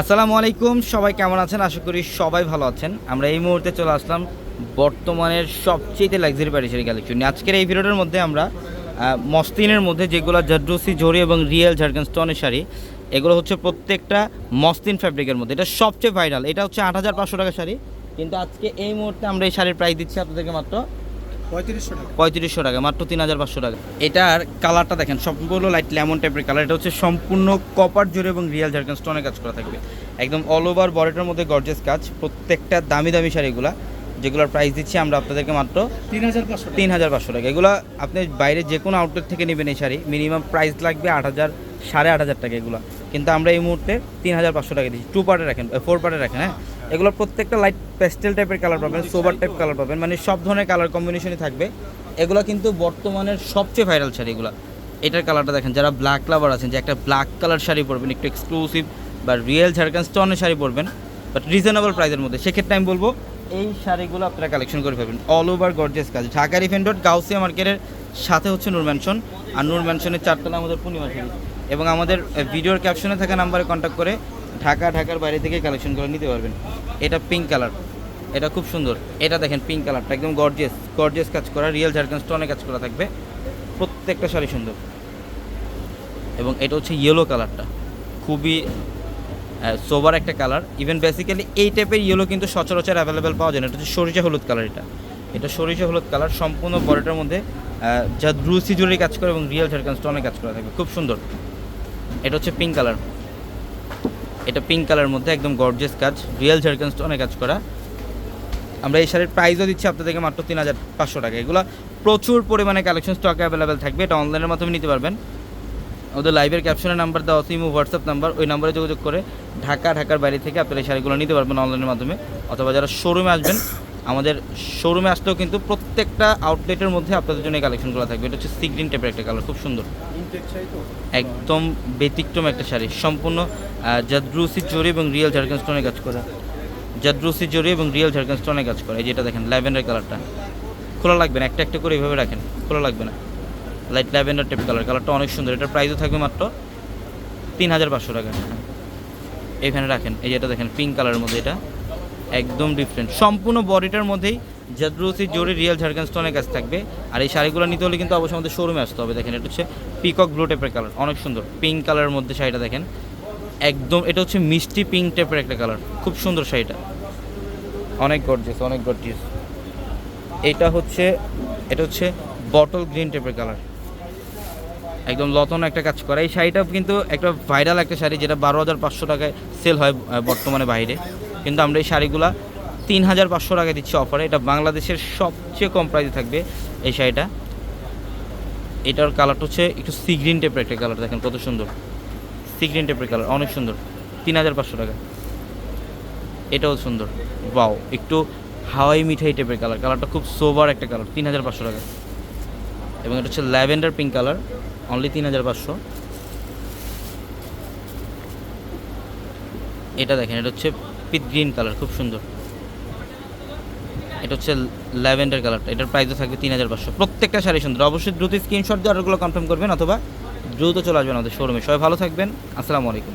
আসসালামু আলাইকুম, সবাই কেমন আছেন? আশা করি সবাই ভালো আছেন। আমরা এই মুহূর্তে চলে আসলাম বর্তমানের সবচেয়ে লাক্সারি প্যারিসের কালেকশন আজকের এই ভিডিওটার মধ্যে আমরা মস্তিনের মধ্যে যেগুলো জাড্রুসি জরি এবং রিয়েল ঝাড়খান স্টোনের শাড়ি, এগুলো হচ্ছে প্রত্যেকটা মস্তিন ফ্যাব্রিকের মধ্যে। এটা সবচেয়ে ভাইরাল এটা হচ্ছে আট হাজার পাঁচশো টাকা শাড়ি। কিন্তু আজকে এই মুহূর্তে আমরা এই শাড়ির প্রাইস দিচ্ছি আপনাদেরকে মাত্র পঁয়ত্রিশশো টাকা। পঁয়ত্রিশশো টাকা মাত্র তিন হাজার পাঁচশো টাকা। এটার কালারটা দেখেন সম্পূর্ণ লাইট লেমন টাইপের কালার এটা হচ্ছে সম্পূর্ণ কপার জুড়ে এবং রিয়াল ঝাড়খান স্টোনের কাজ করা থাকবে। একদম অল ওভার বডিটার মধ্যে গর্জেস কাজ। প্রত্যেকটা দামি দামি শাড়িগুলা যেগুলোর প্রাইস দিচ্ছি আমরা আপনাদেরকে মাত্র তিন হাজার পাঁচশো তিন হাজার পাঁচশো টাকা। এগুলো আপনি বাইরে যে কোনো আউটলেট থেকে নেবেন এই শাড়ি। মিনিমাম প্রাইস লাগবে আট হাজার সাড়ে আট হাজার টাকা এগুলো। কিন্তু আমরা এই মুহূর্তে তিন হাজার পাঁচশো টাকা দিচ্ছি। টু পার্টে রাখেন ফোর পার্টে রাখেন হ্যাঁ? এগুলো প্রত্যেকটা লাইট পেস্টেল টাইপের কালার পাবেন সোবার টাইপ কালার পাবেন মানে সব ধরনের কালার কম্বিনেশনই থাকবে। এগুলো কিন্তু বর্তমানের সবচেয়ে ভাইরাল শাড়ি এগুলো। এটার কালারটা দেখেন, যারা ব্ল্যাক লাভার আছেন, যে একটা ব্ল্যাক কালার শাড়ি পরবেন, একটু এক্সক্লুসিভ বা রিয়েল ঝাড়খান স্টোনের শাড়ি পরবেন বাট রিজনেবল প্রাইসের মধ্যে। সেক্ষেত্রে আমি বলব, এই শাড়িগুলো আপনারা কালেকশন করে পাবেন অল ওভার গর্জেস কাজ। ঢাকা রোড গাউসিয়া মার্কেটের সাথে হচ্ছে নূর ম্যানশন আর নূর ম্যানশনের চারতলা আমাদের পূর্ণিমা শাড়ি। এবং আমাদের ভিডিওর ক্যাপশনে থাকা নাম্বারে কন্ট্যাক্ট করে ঢাকা, ঢাকার বাইরে থেকে কালেকশন করে নিতে পারবেন। এটা পিঙ্ক কালার এটা খুব সুন্দর। এটা দেখেন পিঙ্ক কালারটা একদম গর্জেস গর্জেস কাজ করা রিয়েল ঝাড়খান স্টোনে কাজ করা থাকবে। প্রত্যেকটা শাড়ি সুন্দর। এবং এটা হচ্ছে ইয়েলো কালারটা খুবই সোবার একটা কালার ইভেন বেসিক্যালি এই টাইপের ইয়েলো কিন্তু সচরাচর অ্যাভেলেবেল পাওয়া যায় না। এটা হচ্ছে সরিষা হলুদ কালার এটা। এটা সরিষা হলুদ কালার সম্পূর্ণ বডিটার মধ্যে যা দ্রুসি জুড়ে কাজ করে এবং রিয়েল ঝাড়খান স্টোনে কাজ করা থাকবে। খুব সুন্দর। এটা হচ্ছে পিঙ্ক কালার এটা পিঙ্ক কালারের মধ্যে একদম গর্জেস কাজ। রিয়েল ঝাড়খান স্টোনে কাজ করা। আমরা এই শাড়ির প্রাইসও দিচ্ছি আপনাদেরকে মাত্র তিন হাজার পাঁচশো টাকা। এগুলো প্রচুর পরিমাণে কালেকশন স্টক অ্যাভেলেবেল থাকবে। এটা অনলাইনের মাধ্যমে নিতে পারবেন। ওদের লাইভের ক্যাপশনের নাম্বার দেওয়া আছে ইমো হোয়াটসঅ্যাপ নাম্বার ওই নাম্বারে যোগাযোগ করে ঢাকা ঢাকার বাইরে থেকে আপনারা এই শাড়িগুলো নিতে পারবেন অনলাইনের মাধ্যমে। অথবা যারা শোরুমে আসবেন আমাদের শোরুমে আসলেও কিন্তু প্রত্যেকটা আউটলেটের মধ্যে আপনাদের জন্য এই কালেকশনগুলো থাকবে। এটা হচ্ছে সিগ্রিন টাইপের একটা কালার খুব সুন্দর। একদম ব্যতিক্রম একটা শাড়ি। সম্পূর্ণ জাদ্রুসি জরি এবং রিয়েল ঝাড়খান স্টোনে কাজ করা। জাদ্রুসি জরি এবং রিয়েল ঝাড়খান স্টোনে কাজ করা। এই যেটা দেখেন, ল্যাভেন্ডার কালারটা। খোলা লাগবে না, একটা একটা করে এইভাবে রাখেন, খোলা লাগবে না। লাইট ল্যাভেন্ডার টাইপ কালার কালারটা অনেক সুন্দর। এটার প্রাইসও থাকবে মাত্র তিন হাজার পাঁচশো টাকা। এখানে রাখেন, এই যেটা দেখেন পিঙ্ক কালারের মধ্যে এটা। একদম ডিফারেন্ট সম্পূর্ণ বডিটার মধ্যেই জাদ্রুসি জরি, রিয়েল ঝাড়খান স্টোনের কাজ থাকবে। আর এই শাড়িগুলো নিতে হলে কিন্তু অবশ্যই আমাদের শোরুমে আসতে হবে। দেখেন, এটা হচ্ছে পিকক ব্লু টাইপের কালার অনেক সুন্দর। পিঙ্ক কালারের মধ্যে শাড়িটা দেখেন। একদম এটা হচ্ছে মিষ্টি পিঙ্ক টাইপের একটা কালার খুব সুন্দর শাড়িটা। অনেক গর্জিয়াস অনেক গর্জিয়াস এটা হচ্ছে এটা হচ্ছে বটল গ্রিন টাইপের কালার একদম লতন একটা কাজ করা। এই শাড়িটা কিন্তু একটা ভাইরাল একটা শাড়ি যেটা বারো হাজার পাঁচশো টাকায় সেল হয় বর্তমানে বাইরে। কিন্তু আমরা এই শাড়িগুলা তিন হাজার পাঁচশো টাকায় দিচ্ছি অফারে এটা বাংলাদেশের সবচেয়ে কম প্রাইসে থাকবে এই শাড়িটা। এটার কালারটা হচ্ছে একটু সি গ্রিন টাইপের একটা কালার দেখেন কত সুন্দর। সি গ্রিন টাইপের কালার অনেক সুন্দর। তিন হাজার পাঁচশো টাকা। এটাও সুন্দর। বাও একটু হাওয়াই মিঠাই টাইপের কালার কালারটা খুব সোবার একটা কালার তিন হাজার পাঁচশো টাকা। এবং এটা হচ্ছে ল্যাভেন্ডার পিঙ্ক কালার অনলি তিন হাজার পাঁচশো। এটা দেখেন, এটা হচ্ছে পিট গ্রিন কালার খুব সুন্দর। এটা হচ্ছে ল্যাভেন্ডার কালারটা এটার প্রাইসও থাকবে তিন হাজার পাঁচশো। প্রত্যেকটা শাড়ি সুন্দর। অবশ্যই দ্রুত স্ক্রিনশট দিয়ে অর্ডারগুলো কনফার্ম করবেন অথবা দ্রুত চলে আসবেন আমাদের শোরুমে সবাই ভালো থাকবেন। আসসালামু আলাইকুম।